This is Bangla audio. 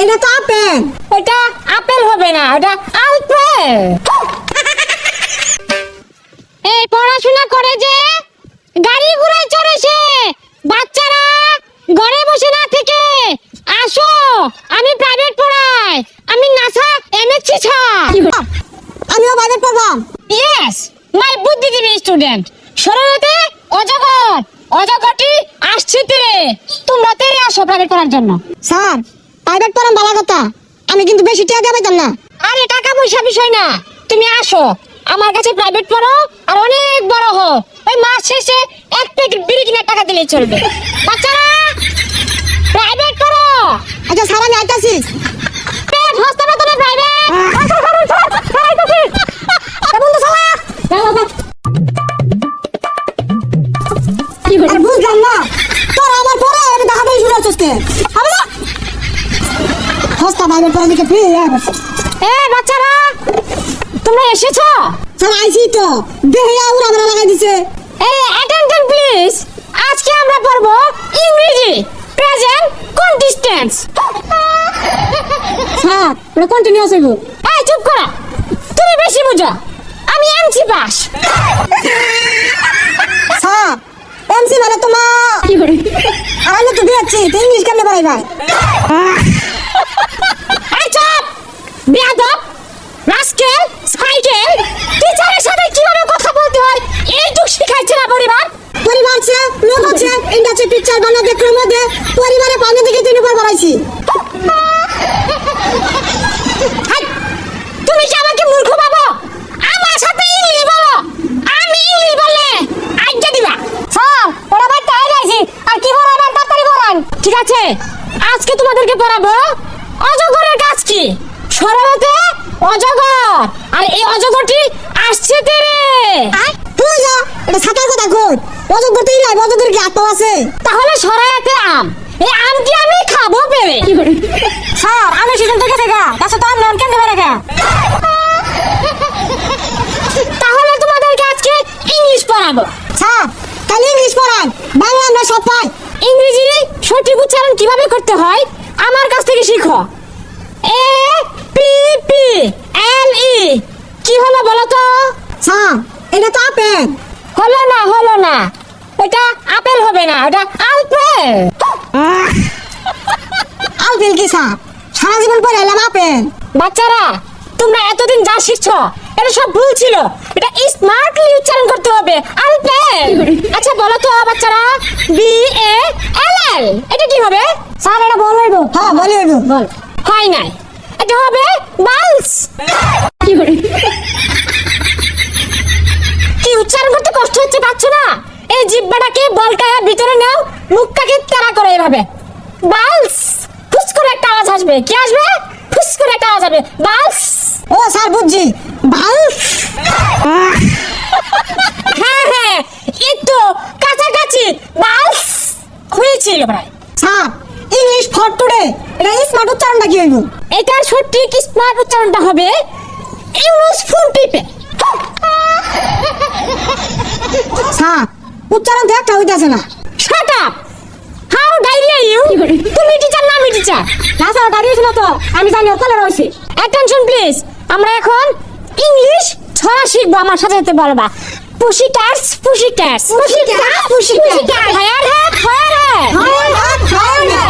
এটা তো আপেল। ওটা আপেল হবে না ওটা আপেল এই পড়াশোনা করে যে গাড়ি ঘোড়ায় চড়েছে বাচ্চারা ঘরে বসে না থেকে আসো আমি প্রাইভেট পড়াই আমি নাসা এমএসসি ছাত্র আমিও বাইরে পড়বাম ইয়েস মাই বুদ্ধিজীবী স্টুডেন্ট সরলতে অজগর অজগরটি আসছে তেরে। তোমরা তেরে আসো প্রাইভেট পড়ার জন্য। স্যার প্রাইভেট পড়াম ভালো কথা। আমি কিন্তু বেশি টাকা দেবে না। আরে টাকা পয়সা বিষয় না। তুমি আসো। আমার কাছে প্রাইভেট পড়ো আর অনেক বড় হো ওই মাস শেষে এক প্যাকেট বিড়ি কিনা টাকা দিলে চলবে। বাচ্চারা প্রাইভেট পড়ো। আচ্ছা সারা আমি আইতাছি। পেট হস্তে বেতনে প্রাইভেট বন্ধু সালা আর বুঝলাম না। তোর আমার পরে আমি দেখা দিয়ে শুনে আসছিস কে না বাইরে পড়া দিকে ফিরে এ বাচ্চারা তোমরা এসেছ? স্যার আইছি তো। দেহে আউর আমরা লাগাই দিছে। এই অ্যাটেনশন প্লিজ আজকে আমরা পড়ব ইংরেজি। প্রেজেন্ট কন্টিস্টেন্স স্যার এটা কন্টিনিউয়াস হইব। এই চুপ করা। তুমি বেশি বুঝো। আমি এমসি পাস স্যার এমসি মানে তোমার আমি তো দিয়েছি ইংলিশ কেমনে পারাই ভাই চুপ বিয়াদব রাস্কেল স্কাইকেল টিচারের সাথে কীভাবে কথা বলতে হয়? এইটুক শিখাইছে না পরিবার? পরিবার আছে লোক আছে ইন্ডাস্ট্রি পিকচার বানা দেখলাম মধ্যে পরিবারে পানি দেখে তিন উপর বাড়াইছি। তুমি কি আমাকে মূর্খ ভাবো? আমার সাথে ইংলিশ বলো। আমি ইংলিশ বললে আজ্ঞা দিবা। স্যার ওরা ভাই টাইড আইছি আর কি পড়াবেন তাড়াতাড়ি পড়ান ঠিক আছে আজকে তোমাদেরকে পড়াবো অজগরের কাজ কি? সরলতে অজগর। আর এই অজগরটি আসছে তেরে। তুই যা এটা সাঁতার কথা কই অযোগ্য তুই নাই অযোগ্যের কি আত্ম আছে? তাহলে সরাইতে আম। এই আমটি আমি খাব পেরে? স্যার আমি সিজন থেকে দেখা গাছে তো আম নন কেন দেবে রেখা তাহলে তোমাদেরকে আজকে ইংলিশ পড়াবো। স্যার তাহলে ইংলিশ পড়ান। বাংলা আমরা সব পাই। ইংরেজির সঠিক উচ্চারণ কীভাবে করতে হয়? আমার কাছ থেকে শিখো। এ কি হলো বলো তো? স্যার এটা তো আপেল। হলো না হলো না। ওটা আপেল হবে না ওটা আপেল। আপেল কি স্যার? সারা জীবন পরে এলাম আপেল। বাচ্চারা তোমরা এতদিন যা শিখছো এটা সব ভুল ছিল। এটা স্মার্টলি উচ্চারণ করতে হবে আপেল। আচ্ছা বলো তো বাচ্চারা বি এ এল এল এটা কি হবে? স্যার এটা বল হইব। হ্যাঁ বল হইব। বল। হয় নাই। এটা হবে বালস কি উচ্চারণ করতে কষ্ট হচ্ছে পাচ্ছ না এই জিব্বাটাকে বলকায় ভিতরে নাও মুখটাকে তেরা করে এভাবে? বালস! ফুস করে একটা আওয়াজ আসবে। কি আসবে? ফুস করে একটা আওয়াজ হবে বালস! ও স্যার বুঝছি। ভালো হ্যাঁ হ্যাঁ এই তো কাছাকাছি। বালস! হয়েছিল প্রায় স্যার ইংলিশ ফর টুডে এটা স্মার্ট উচ্চারণটা কি হইব? এটার সঠিক স্মার্ট উচ্চারণটা হবে ইউনুস ফোন টিপে স্যার উচ্চারণ একটা হইতাছে না। খারাপ হাউ ডাইরিয়া ইউ তুমি টিচার না আমি টিচার না স্যার ডাইরিয়া ছিল তো আমি জানি ওখানে রয়েছে অ্যাটেনশন প্লিজ আমরা এখন ইংলিশ ছড়া শিখব আমার সাথে যেতে পারবা। পুশি টার্স পুশি টার্স পুশি টার্স পুশি টার্স হায়ার হ্যাট হায়ার হ্যাট হায়ার হ্যাট হায়ার হ্যাট